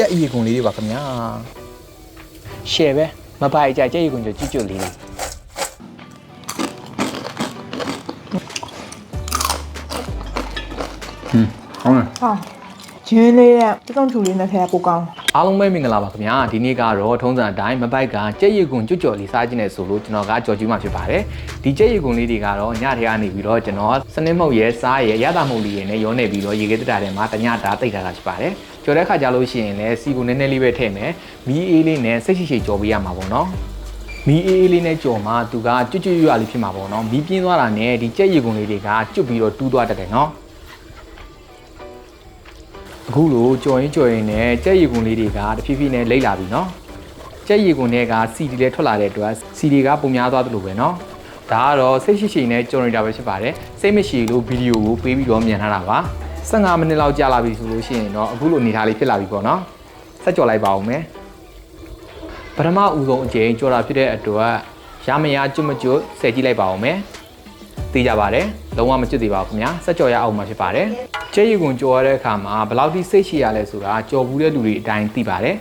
ကြက်အီကွန်လေးတွေပါခင်ဗျာရှယ်ပဲမပိုက်ကြကြက်အီကွန်ကြွတ်ကြွတ်လေးတွေဟင်းကောင်းတယ်ဟာဂျင်းလေးနဲ့တုံးချူလေးနဲ့ထည့်ပိုကောင်းအားလုံးပဲမင်္ဂလာပါခင်ဗျာဒီနေ့ကတော့ထုံးစံအတိုင်းမပိုက်ကကြက်ရည်ကွန်ကြွတ်ကြော်လေးစားခြင်းနဲ့ဆိုလို့ကျွန်တော်ကကြော်ကျူးမှဖြစ်ပါတယ်ဒီကြက်ရည်ကွန်လေးတွေကတော့ညထဲကနေပြီးတော့ကျွန်တော်စနစ်မှုတ်ရဲစားရဲရတာမှုတ်လေးရနဲ့ရောနေပြီးတော့ရေခဲတက်တာထဲမှာတညတာတိတ်ထားတာဖြစ်ပါတယ် ကြော်တဲ့ခါကြလို့ရှိရင်လည်းစီကိုနည်းနည်းလေးပဲထည့်မယ်မီးအေးလေးနဲ့စိတ်ရှိရှိကြော်ပေးရမှာပေါ့နော်မီးအေးအေးလေးနဲ့ကြော်မှသူကကျွတ်ကျွတ်ရွရလေးဖြစ်မှာပေါ့နော်မီးပြင်းသွားတာနဲ့ဒီကြက်ရည်ကုန်လေးတွေကကျွတ်ပြီးတော့တူးသွားတတ်တယ်နော်အခုလိုကြော်ရင်ကြော်ရင်နဲ့ကြက်ရည်ကုန်လေးတွေကတဖြည်းဖြည်းနဲ့လိမ့်လာပြီနော်ကြက်ရည်ကုန်တွေကစီဒီလေးထွက်လာတဲ့အတွက်စီဒီကပုံများသွားသလိုပဲနော်ဒါကတော့စိတ်ရှိရှိနဲ့ကြော်နေတာပဲဖြစ်ပါတယ်စိတ်မရှိလို့ဗီဒီယိုကိုပေးပြီးတော့မြန်လာတာပါ 15မိနစ်လောက်ကြာလာပြီဆိုလို့ရှိရင်တော့အခုလိုအနေထားလေးဖြစ်လာပြီပေါ့နော်ဆက်ကြော်လိုက်ပါဦးမယ်ပထမဦးဆုံးအကြိမ်ကြော်တာဖြစ်တဲ့အတွက်ရမရကျွတ်မကျွတ်ဆယ်ကြည့်လိုက်ပါဦးမယ်သိကြပါတယ်လုံးဝမကျွတ်သေးပါဘူးခင်ဗျာဆက်ကြော်ရအောင်မှာဖြစ်ပါတယ်ကျဲရီကွန်ကြော်ရတဲ့အခါမှာဘယ်လောက်ထိစိတ်ရှိရလဲဆိုတာကြော်ဘူးတဲ့လူတွေအတိုင်းသိပါတယ်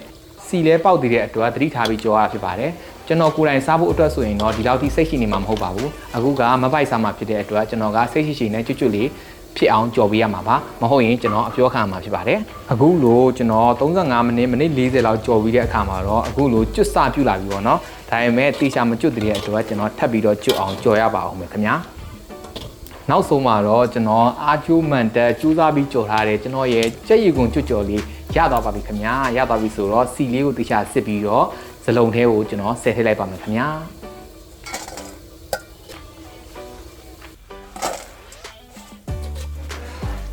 စီလဲပေါက်တည်တဲ့အတွက်သတိထားပြီးကြော်ရဖြစ်ပါတယ်ကျွန်တော်ကိုယ်တိုင်စားဖို့အတွက်ဆိုရင်တော့ဒီလောက်ထိစိတ်ရှိနေမှာမဟုတ်ပါဘူးအခုကမပိုက်စားမှာဖြစ်တဲ့အတွက်ကျွန်တော်ကစိတ်ရှိရှိနဲ့ကျွတ်ကျွတ်လေး ဖြစ်အောင်ကြော်ပေးရမှာပါမဟုတ်ရင်ကျွန်တော်အပြောခံရမှာဖြစ်ပါတယ်အခုလိုကျွန်တော်35မိနစ်မိနစ်40လောက်ကြော်ပြီးတဲ့အခါမှာတော့အခုလိုကျွတ်စပြုတ်လာပြီပေါ့နော်ဒါပေမဲ့တေချာမကျွတ်တဲ့အတွက်ကျွန်တော်ထပ်ပြီးတော့ကျွတ်အောင်ကြော်ရပါအောင်မယ်ခင်ဗျာနောက်ဆုံးမှာတော့ကျွန်တော်အာကျိုးမန်တက်ကျူးစားပြီးကြော်ထားတယ်ကျွန်တော်ရဲ့ကြက်ရီကွန်ကြွကြော်လေးရသွားပါပြီခင်ဗျာရသွားပြီဆိုတော့စီလေးကိုတခြားစစ်ပြီးတော့ဇလုံးထဲကိုကျွန်တော်ဆက်ထည့်လိုက်ပါမယ်ခင်ဗျာ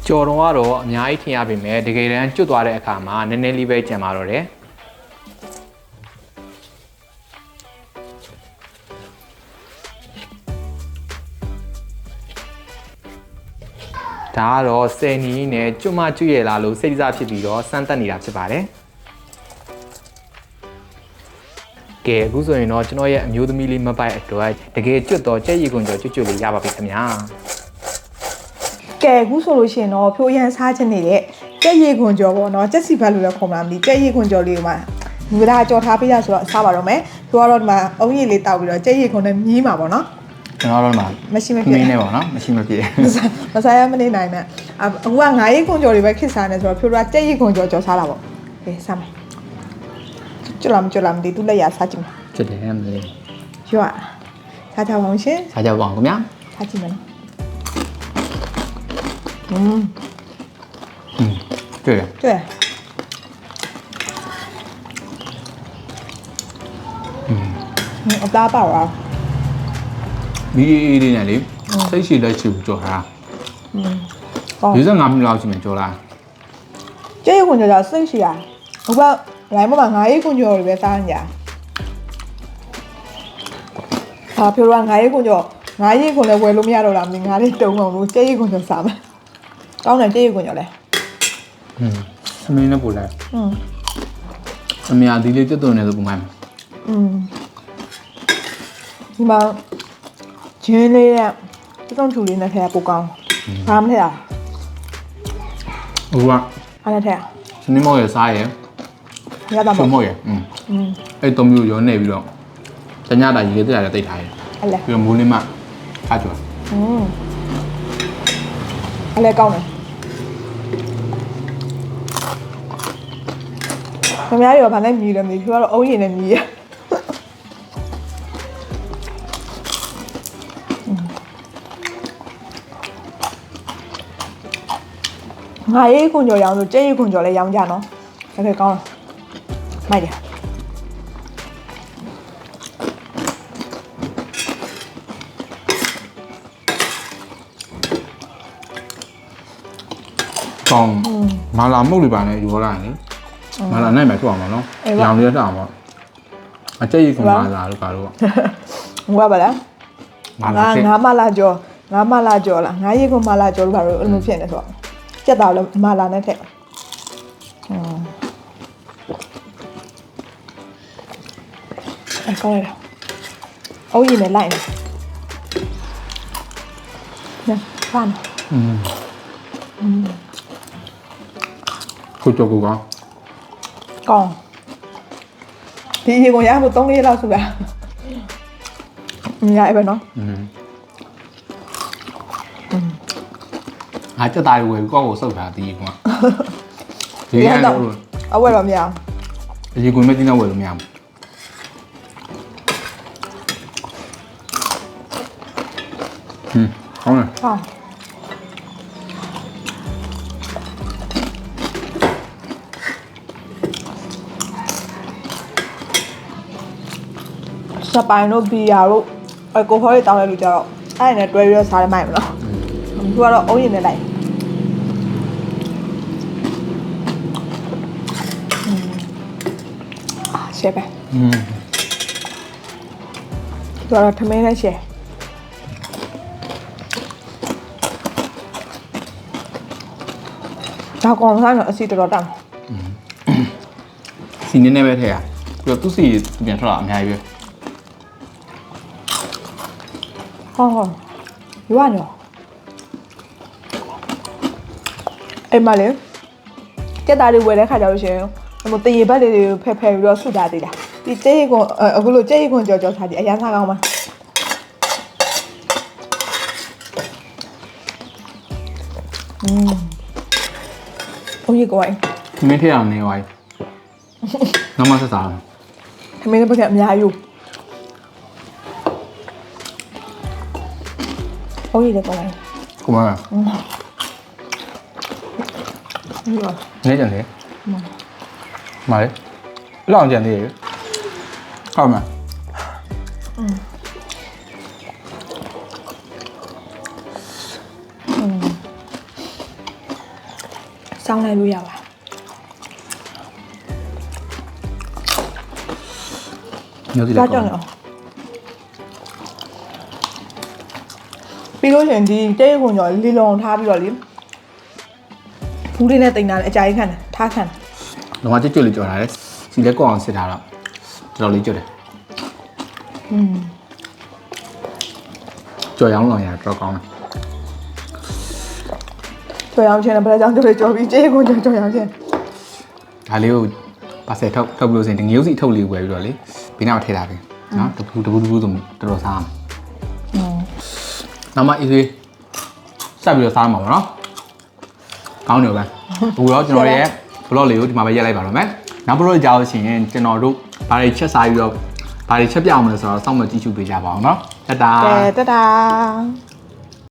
ကြော်တော့ကတော့အများကြီးထင်ရပါမယ်တကယ်တမ်းကျွတ်သွားတဲ့အခါမှာနည်းနည်းလေးပဲကြံပါတော့တယ်ဒါကတော့ဆယ်နီးနဲ့ကျွတ်မကျွတ်ရလာလို့စိတ်စားဖြစ်ပြီးတော့စမ်းတက်နေတာဖြစ်ပါတယ်ကဲအခုဆိုရင်တော့ကျွန်တော်ရဲ့အမျိုးသမီးလေးမပိုက်အတွက်တကယ်ကျွတ်တော့ကြက်ရီကွန်ကြော်ကျွတ်ကျွတ်လေးရပါပြီခင်ဗျာ ကဲအခုဆိုလို့ရှိရင်တော့ဖြိုးရန်စားချင်နေတဲ့ကြက်ရည်ခွန်ကြော်ပေါ့နော်ကြက်စီဘတ်လို့လည်းခေါ်မှာမသိကြက်ရည်ခွန်ကြော်လေးကိုမှငွေသားကြော်ထားပေးရဆိုတော့စားပါတော့မယ်ဖြိုးကတော့ဒီမှာအုံးရည်လေးတောက်ပြီးတော့ကြက်ရည်ခွန်နဲ့မြင်းပါပေါ့နော်ကျွန်တော်တို့မှာမရှိမဖြစ်မင်းနဲ့ပေါ့နော်မရှိမဖြစ်မစားမစားရမနေနိုင်နဲ့အအခုကငါးရည်ခွန်ကြော်တွေပဲခစ်စားနေဆိုတော့ဖြိုးကကြက်ရည်ခွန်ကြော်ကြော်စားတာပေါ့ကဲစားမယ်ကျွတ်လာမကျွတ်လာမသိသူလက်ရစားကြည့်မယ်ကျွတ်တယ်မလေးရွတ်စားကြပါအောင်ရှင်စားကြပါအောင်ခင်ဗျာစားကြည့်မယ် 嗯嗯，对的。对。嗯。嗯，我打包啊。ဒီအေးလေးနဲ့လေစိတ်ရှိလက်ရှိကိုကြော်တာ။อืม။45မိနစ်လောက်ရှိမယ်ကြော်လား။ကြေးကွန်ကြော်တာစိတ်ရှိရ။ဟိုဘက်လိုင်းပေါ်မှာငါးရေးကွန်ကြော်တွေပဲစားနေကြ။ဟာပြောရငါးရေးကွန်ကြော်ငါးရေးကွန်လည်းဝယ်လို့မရတော့လားမင်းငါးလေးတုံအောင်လို့ကြေးကွန်ကြော်စားမယ်။ ကောင်းတယ်ကြည့်ရခွင့်ရလဲอืมသမီးနဲ့ပူလိုက်อืมအမေအဒီလေးတက်တော်နေဆိုပုံမှန်อืมဒီမှာဂျင်းလေးရဲ့တုံးချူလေးနဲ့ထဲကပိုကောင်းဘာမလဲอ่ะဟုတ်ပါအားနဲ့ထဲอ่ะစနေမော်ရစားရရတာပေါ့စမော်ရอืมอืมအဲ့တုံးမျိုးရောနေပြီးတော့ညညတာရေတက်ရတယ်တိတ်ထားရအဲ့လေပြီးတော့မိုးလင်းမှအားကျော်อืมအဲ့လေကောင်းတယ် ခင်ဗျားရောဗာနဲ့မြည်တယ်မြည်ဖြူကတော့အုံးရင်နဲ့မြည်ရ။ငါရေးခွန်ကြော်ရောင်းလို့ကျဲရေးခွန်ကြော်လည်းရောင်းကြနော်။တကယ်ကောင်းတယ်။မိုက်တယ် ကောင်းမာလာမုတ်တွေပါနဲ့ယူရတာလေမာလာနိုင်မှာထွက်အောင်ပါနော်ရောင်လေးတက်အောင်ပါအကျက်ရည်ကမာလာတို့ပါတော့ဟုတ်ပါပါလားမာလာငါမာလာကြောငါမာလာကြောလားငါရည်ကမာလာကြောလို့ပါတော့အဲ့လိုဖြစ်နေဆိုတော့ကြက်တာလည်းမာလာနဲ့ထက်ဟုတ်အဲ့ကောင်းရအောင်ရည်နဲ့လိုက်နေနော်ဖန်อืม ကိုကြော်ကိုကောင်းကောင်းဒီရေကိုရဖို့3ရက်လောက်ဆိုတာမြင်ရပဲနော်อืมအားတက်သားတွေဝယ်ပြီးကောက်ကိုစုပ်တာဒီကွာဒီရတော့အဝဲတော့မရအောင်ဒီကွန်မတင်တော့ဝယ်လို့မရဘူးဟင်းဟောင်းလားကောင်း စပိုင်တို့ဘီယာတို့အကိုဟောတွေတောင်းတဲ့လူကြတော့အဲ့ဒါနဲ့တွဲပြီးတော့စားရမိုက်မလားသူကတော့အုံးရင်နဲ့လိုက်အာရှယ်ပဲอืมသူကတော့ထမင်းနဲ့ရှယ်ဒါကောင်စားတော့အစီတော်တော်တောင်းစီနေနေပဲထဲရပြီးတော့သူ့စီပြန်ထွက်လာအများကြီးပဲ ဟောဟောရွာညောအဲ့မလေးကြက်သားလေးဝယ်တဲ့ခါကျလို့ရှိရင်ဟိုတရေဘက်လေးတွေဖယ်ဖယ်ပြီးတော့ဆုတာသေးလားဒီကြက်ရီကွန်အခုလိုကြက်ရီကွန်ကြော်ကြော်ထားဒီအရန်စားကောင်းပါอืมโอ้ยก่อย မင်းထဲအောင်နေသွားပြီနောက်မှဆက်စားအောင် ထမင်းလေးပတ်ကအများကြီးโ ။အိုးရည်ပေါ်လိုက်။ကိုမ။ဟုတ်ပါ။ဒီတော့နေကြတယ်။ဟုတ်။မာလေ။လောက်ကြံသေးရ။ဟုတ်မှာ။အင်း။ဆောင်းလိုက်လို့ရပါညောစီလိုက်ပါတော့ ပြီးလို့ရှင်ဒီတဲ့ရုံကြော်လီလွန်ထားပြီးတော့လေဘူးလေးနဲ့တင်တာလေအကြိုက်ခံတယ်ထားခံတယ်လောကကျွတ်ကျွတ်လေးကြော်ထားတယ်စီလဲကောက်အောင်စစ်ထားတော့တော်တော်လေးကျွတ်တယ်อืมကြော်ရောင်းလောင်ရတော့ကောင်းတယ်ကြော်ရောင်းခြင်းနဲ့ဘယ်ကြောင့်ကြော်လေးကြော်ပြီးကြေးကိုကြော်ကြော်ရောင်းခြင်းဒါလေးကိုပါဆယ်ထုတ်ထုတ်လို့ဆိုရင်ဒီငရုတ်စီထုတ်လေးဝယ်ပြီးတော့လေဘေးနားမှာထည့်ထားတယ်နော်တပူတပူတပူဆိုတော်တော်စားအောင် နောက်မှအေးသေးဆက်ပြီးတော့စားမှာပါနော်ကောင်းတယ်ပဲအခုတော့ကျွန်တော်ရဲ့ vlog လေးကိုဒီမှာပဲရက်လိုက်ပါတော့မယ်နောက် vlog ကြောက်လို့ရှိရင်ကျွန်တော်တို့ဘာတွေချက်စားပြီးတော့ဘာတွေချက်ပြအောင်မလဲဆိုတော့စောင့်မကြည့်ရှုပေးကြပါအောင်နော်တတာကဲတတာ